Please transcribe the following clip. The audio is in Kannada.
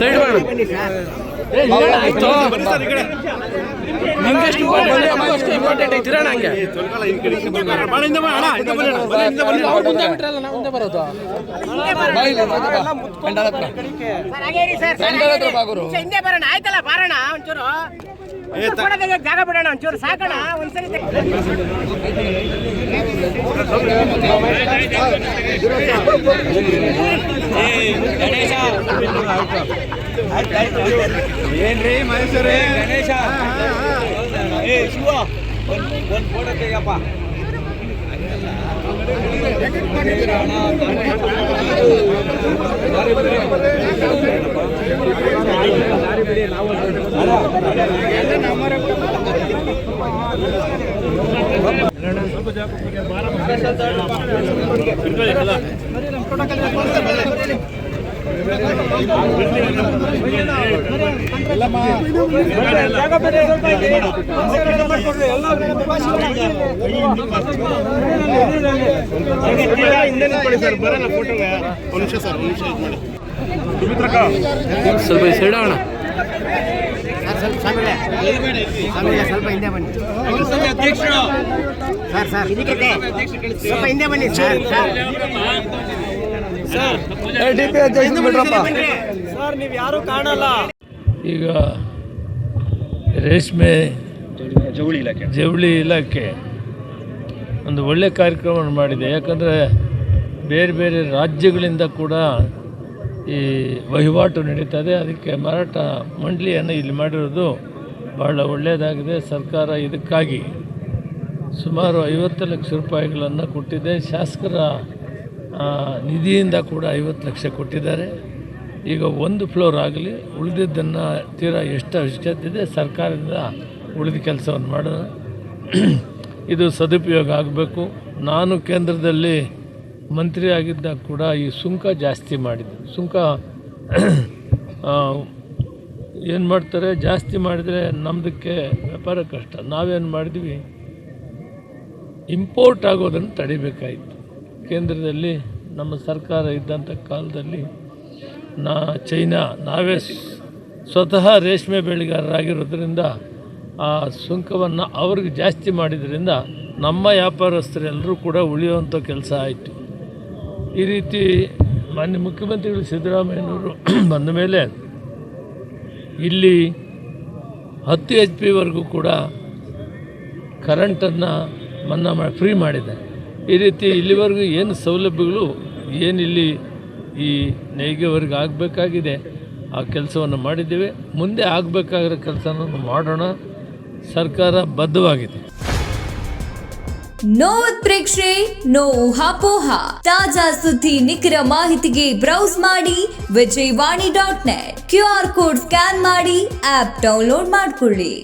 ಸೈಡ್ ಮಾಡು. ಆಯ್ತು ನಿಂಗೆಷ್ಟು ಇಂಪಾರ್ಟೆಂಟ್ ಅಷ್ಟು ಇಂಪಾರ್ಟೆಂಟ್ ಐತಿರ ನಂಗೆ ಅವ್ರು ಮುಂದೆ ಬಿಟ್ರಲ್ಲ ನಾವು ಮುಂದೆ ಬರೋದು ಹಾಗೇರಿ ಸರ್ ಸರ್, ಗಂಡನ ಹತ್ರ ಹಾಗೇರಿ. ಬಾ ಗುರು. ನಿಮಿಷ ಹಿಂದೆ ಬರೋಣ ಆಯ್ತಲ್ಲ ಬಾರೋಣ ಒಂಚೂರು ಒಂಚೂರು ಫೋಟೋ ಜಾಗ ಬಿಡೋಣ ಒಂಚೂರು ಸಾಕೋಣ ಒಂದ್ಸರಿ ತೆಗಿ- ಏನ್ರಿ ಮೈಸೂರೇ ಗಣೇಶ ಏ ಶಿವ ಒಂದು ಫೋಟೋ ತೆಗಿಯಪ್ಪ ಸ್ವಲ್ಪ ಸ್ವಲ್ಪ. ಸ್ವಾಮಿಗಳೇ, ಸ್ವಲ್ಪ ಹಿಂದೆ ಬನ್ನಿ. Sir sir. ಸ್ವಲ್ಪ ಹಿಂದೆ ಬನ್ನಿ ಸರ್ ಸರ್ ಸರ್ ನೀವು ಯಾರು ಕಾಣಲ್ಲ ಈಗ ರೇಷ್ಮೆ ಜವಳಿ ಇಲಾಖೆ. ಜವಳಿ ಇಲಾಖೆ ಒಂದು ಒಳ್ಳೆ ಕಾರ್ಯಕ್ರಮವನ್ನು ಮಾಡಿದೆ. ಯಾಕಂದರೆ ಬೇರೆ ಬೇರೆ ರಾಜ್ಯಗಳಿಂದ ಕೂಡ ಈ ವಹಿವಾಟು ನಡೀತದೆ ಅದಕ್ಕೆ ಮಾರಾಟ ಮಂಡಳಿಯನ್ನು ಇಲ್ಲಿ ಮಾಡಿರೋದು ಭಾಳ ಒಳ್ಳೆಯದಾಗಿದೆ. ಸರ್ಕಾರ ಇದಕ್ಕಾಗಿ ಸುಮಾರು ಐವತ್ತು ಲಕ್ಷ ರೂಪಾಯಿಗಳನ್ನು ಕೊಟ್ಟಿದೆ. ಶಾಸಕರ ನಿಧಿಯಿಂದ ಕೂಡ ಐವತ್ತು ಲಕ್ಷ ಕೊಟ್ಟಿದ್ದಾರೆ. ಈಗ ಒಂದು ಫ್ಲೋರ್ ಆಗಲಿ, ಉಳಿದಿದ್ದನ್ನು ತೀರಾ ಎಷ್ಟು ಅವಶ್ಯಕತೆ ಸರ್ಕಾರದಿಂದ ಉಳಿದ ಕೆಲಸವನ್ನು ಮಾಡೋಣ. ಇದು ಸದುಪಯೋಗ ಆಗಬೇಕು. ನಾನು ಕೇಂದ್ರದಲ್ಲಿ ಮಂತ್ರಿ ಆಗಿದ್ದಾಗ ಕೂಡ ಈ ಸುಂಕ ಜಾಸ್ತಿ ಮಾಡಿದ್ದೆ ಸುಂಕ ಏನು ಮಾಡ್ತಾರೆ? ಜಾಸ್ತಿ ಮಾಡಿದರೆ ನಮ್ಮದಕ್ಕೆ ವ್ಯಾಪಾರ ಕಷ್ಟ. ನಾವೇನು ಮಾಡಿದ್ವಿ? ಇಂಪೋರ್ಟ್ ಆಗೋದನ್ನು ತಡಿಬೇಕಾಯಿತು. ಕೇಂದ್ರದಲ್ಲಿ ನಮ್ಮ ಸರ್ಕಾರ ಇದ್ದಂಥ ಕಾಲದಲ್ಲಿ ನಾ ಚೈನಾ, ನಾವೇ ಸ್ವತಃ ರೇಷ್ಮೆ ಬೆಳೆಗಾರರಾಗಿರೋದ್ರಿಂದ ಆ ಸುಂಕವನ್ನು ಅವ್ರಿಗೆ ಜಾಸ್ತಿ ಮಾಡಿದ್ರಿಂದ ನಮ್ಮ ವ್ಯಾಪಾರಸ್ಥರೆಲ್ಲರೂ ಕೂಡ ಉಳಿಯುವಂಥ ಕೆಲಸ ಆಯಿತು. ಈ ರೀತಿ ಮಾನ್ಯ ಮುಖ್ಯಮಂತ್ರಿಗಳು ಸಿದ್ದರಾಮಯ್ಯನವರು ಬಂದ ಮೇಲೆ ಇಲ್ಲಿ ಹತ್ತು ಎಚ್ ಪಿವರೆಗೂ ಕೂಡ ಕರೆಂಟನ್ನು ಮನ್ನಾ ಮಾಡಿ ಫ್ರೀ ಮಾಡಿದೆ ಈ ರೀತಿ ಇಲ್ಲಿವರೆಗೂ ಏನು ಸೌಲಭ್ಯಗಳು ಏನಿಲ್ಲಿ ಈ ನೇಯ್ಗೆವರೆಗೆ ಆಗಬೇಕಾಗಿದೆ, ಆ ಕೆಲಸವನ್ನು ಮಾಡಿದ್ದೇವೆ. ಮುಂದೆ ಆಗಬೇಕಾಗಿರೋ ಕೆಲಸವನ್ನು ಮಾಡೋಣ. ಸರ್ಕಾರ ಬದ್ಧವಾಗಿದೆ. ನೋ ಉತ್ಪ್ರೇಕ್ಷೆ ನೋ ಊಹಾಪೋಹ ತಾಜಾ ಸುದ್ದಿ, ನಿಖರ ಮಾಹಿತಿಗೆ ಬ್ರೌಸ್ ಮಾಡಿ Vijayavani dot net. Q R code scan ಮಾಡಿ, ಆಪ್ ಡೌನ್ಲೋಡ್ ಮಾಡಿಕೊಳ್ಳಿ.